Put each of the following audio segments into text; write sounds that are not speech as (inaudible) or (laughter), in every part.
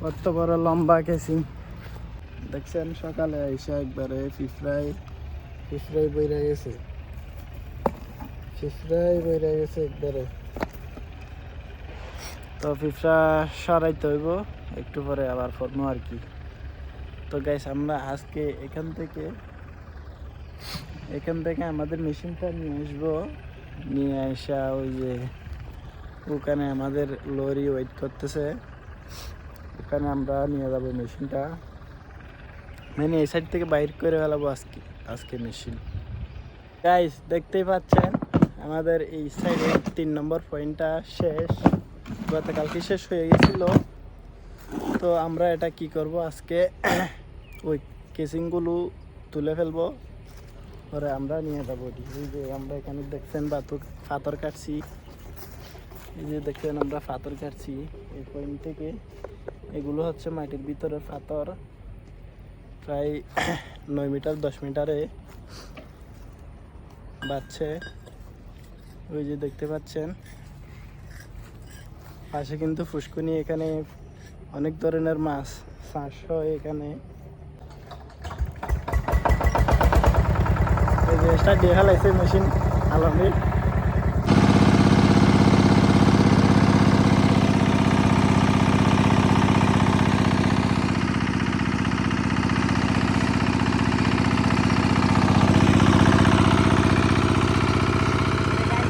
কত বড় লম্বা কেসিং। দেখছেন, সকালে এসে একবারে ফিফরাই ফিফরাই বইরা গেছে। ফিফরাই বইরা গেছে একবারে। তো ফিফরা সরাইতে হইব, একটু পরে আবার ফর্মো আর কি। তো গাইস আমরা আজকে এখান থেকে এখান থেকে আমাদের মেশিনটা নিয়ে আসব। নিয়ে আসা ওই যে ওখানে আমাদের লরি ওয়েট করতেছে। ওখানে আমরা নিয়ে যাব মেশিনটা। মানে এই সাইড থেকে বাইর করে ফেলাবো আজকে আজকে মেশিন গাইস দেখতেই পাচ্ছেন, আমাদের এই সাইডে তিন নম্বর পয়েন্টটা শেষ। গতকালকে শেষ হয়ে গেছিল। তো আমরা এটা কি করব আজকে? ওই কেসিংগুলো তুলে ফেলব। পরে আমরা নিয়ে যাব ওটি। এই যে আমরা এখানে দেখছেন বাতুক পাথর কাটছি। এই যে দেখছেন আমরা পাথর কাটছি। এই পয়েন্ট থেকে এগুলো হচ্ছে মাটির ভিতরের পাথর প্রায় (coughs) নয় মিটার, দশ মিটারে বাড়ছে। ওই যে দেখতে পাচ্ছেন। পাশে কিন্তু ফুসকুনি এখানে অনেক ধরনের মাছ চাষ হয় এখানে। যে স্টার্ট দিয়ে ফেলাইছে মেশিন আলমের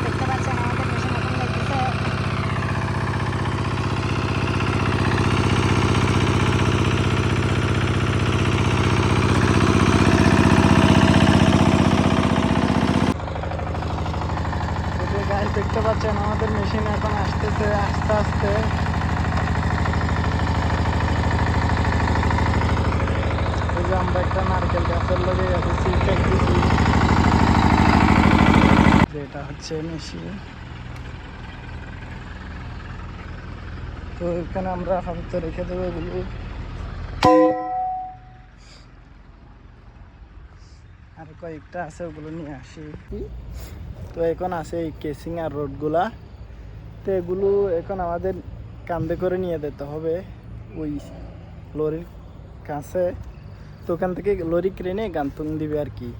দেখতে পাচ্ছেন আমাদের মেশিন এখন দেখতেছে এই যে গাছ দেখতে পাচ্ছেন আমাদের মেশিন এখন আসতেছে আস্তে আস্তে আমরা একটা নারকেল গাছের লগে গেছে সিট দেখতেছি যেটা হচ্ছে মেশিন তো এখানে আমরা আপাতত রেখে দেবো এগুলো আর কয়েকটা আছে ওগুলো নিয়ে আসি তো এখন আছে এই কেসিং আর রোডগুলা তো এগুলো এখন আমাদের কান্দে করে নিয়ে যেতে হবে। ওই লরির কাছে। তো ওখান থেকে লরি ক্রেনে গান্তুং দিবে আর কি।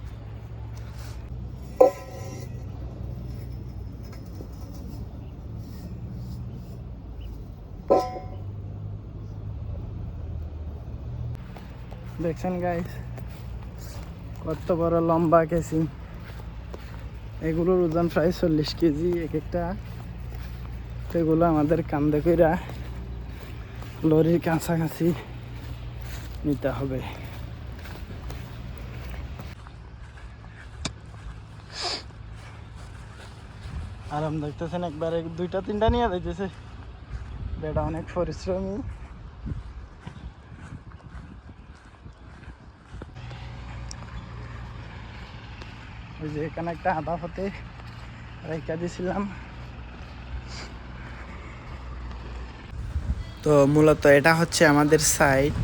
দেখছেন গাইস কত বড় লম্বা কেসিং এগুলোর ওজন প্রায় চল্লিশ কেজি এক একটা। তো এগুলো আমাদের কান্দে কইরা লরির কাছাকাছি নিতে হবে। আরাম দেখতেছেন একবারে দুইটা, তিনটা নিয়ে যাইতেছে। বেটা অনেক পরিশ্রমী। ওই যে এখানে একটা আদা হতে রেখা দিয়েছিলাম তো মূলত এটা হচ্ছে আমাদের সাইড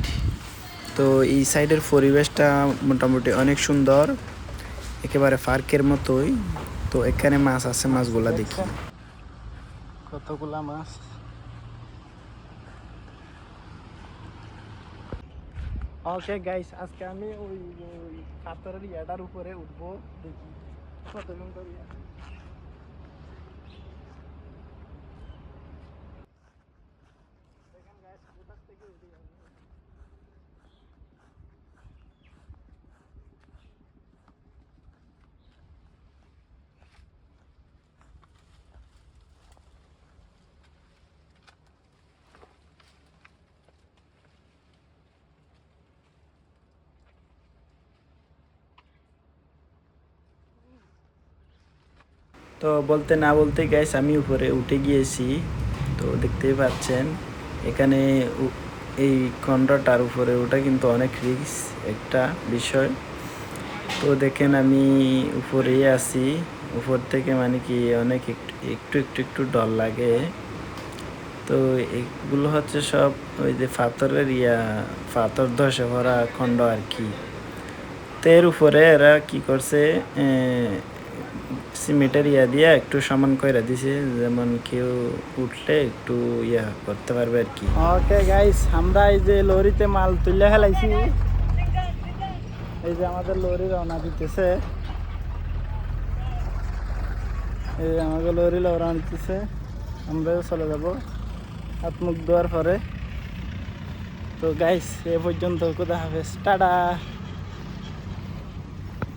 তো এই সাইডের পরিবেশটা মোটামুটি অনেক সুন্দর। একেবারে পার্কের মতোই। তো এখানে মাছ আছে, মাছগুলা দেখি। কতগুলা মাছ? ওকে গাইস আজকে আমি ওই পাথরের ইয়াটার উপরে উঠবো। দেখি কত সুন্দর ইয়া দেখেন guys, কোথার থেকে উঠে যাবে। তো বলতে না বলতে গ্যাস আমি উপরে উঠে গিয়েছি তো দেখতেই পাচ্ছেন, এখানে উ- এই খন্ডটার উপরে, ওটা কিন্তু অনেক রিস্ক একটা বিষয়। তো দেখেন আমি উপরেই আছি। উপর থেকে মানে কি অনেক একটু একটু একটু ডর লাগে। তো এগুলো হচ্ছে সব ওই যে পাথরের ইয়া, পাথর ধসে ভরা খণ্ড আর কি। তো এর উপরে এরা কি করছে সিমেন্টের ইয়া দিয়ে একটু সমান করে দিছে, যেমন কেউ উঠলে একটু ইয়া করতে পারবে আর কি। ওকে গাইস আমরা এই যে লরিতে মাল তুলে ফেলাইছি। এই যে আমাদের লরি রওনা দিতেছে। এই যে আমাদের লরি রওনা দিতেছে, আমরাও চলে যাব হাত মুখ ধোয়ার পরে। তো গাইস এ পর্যন্ত কোথা হবে টাটা।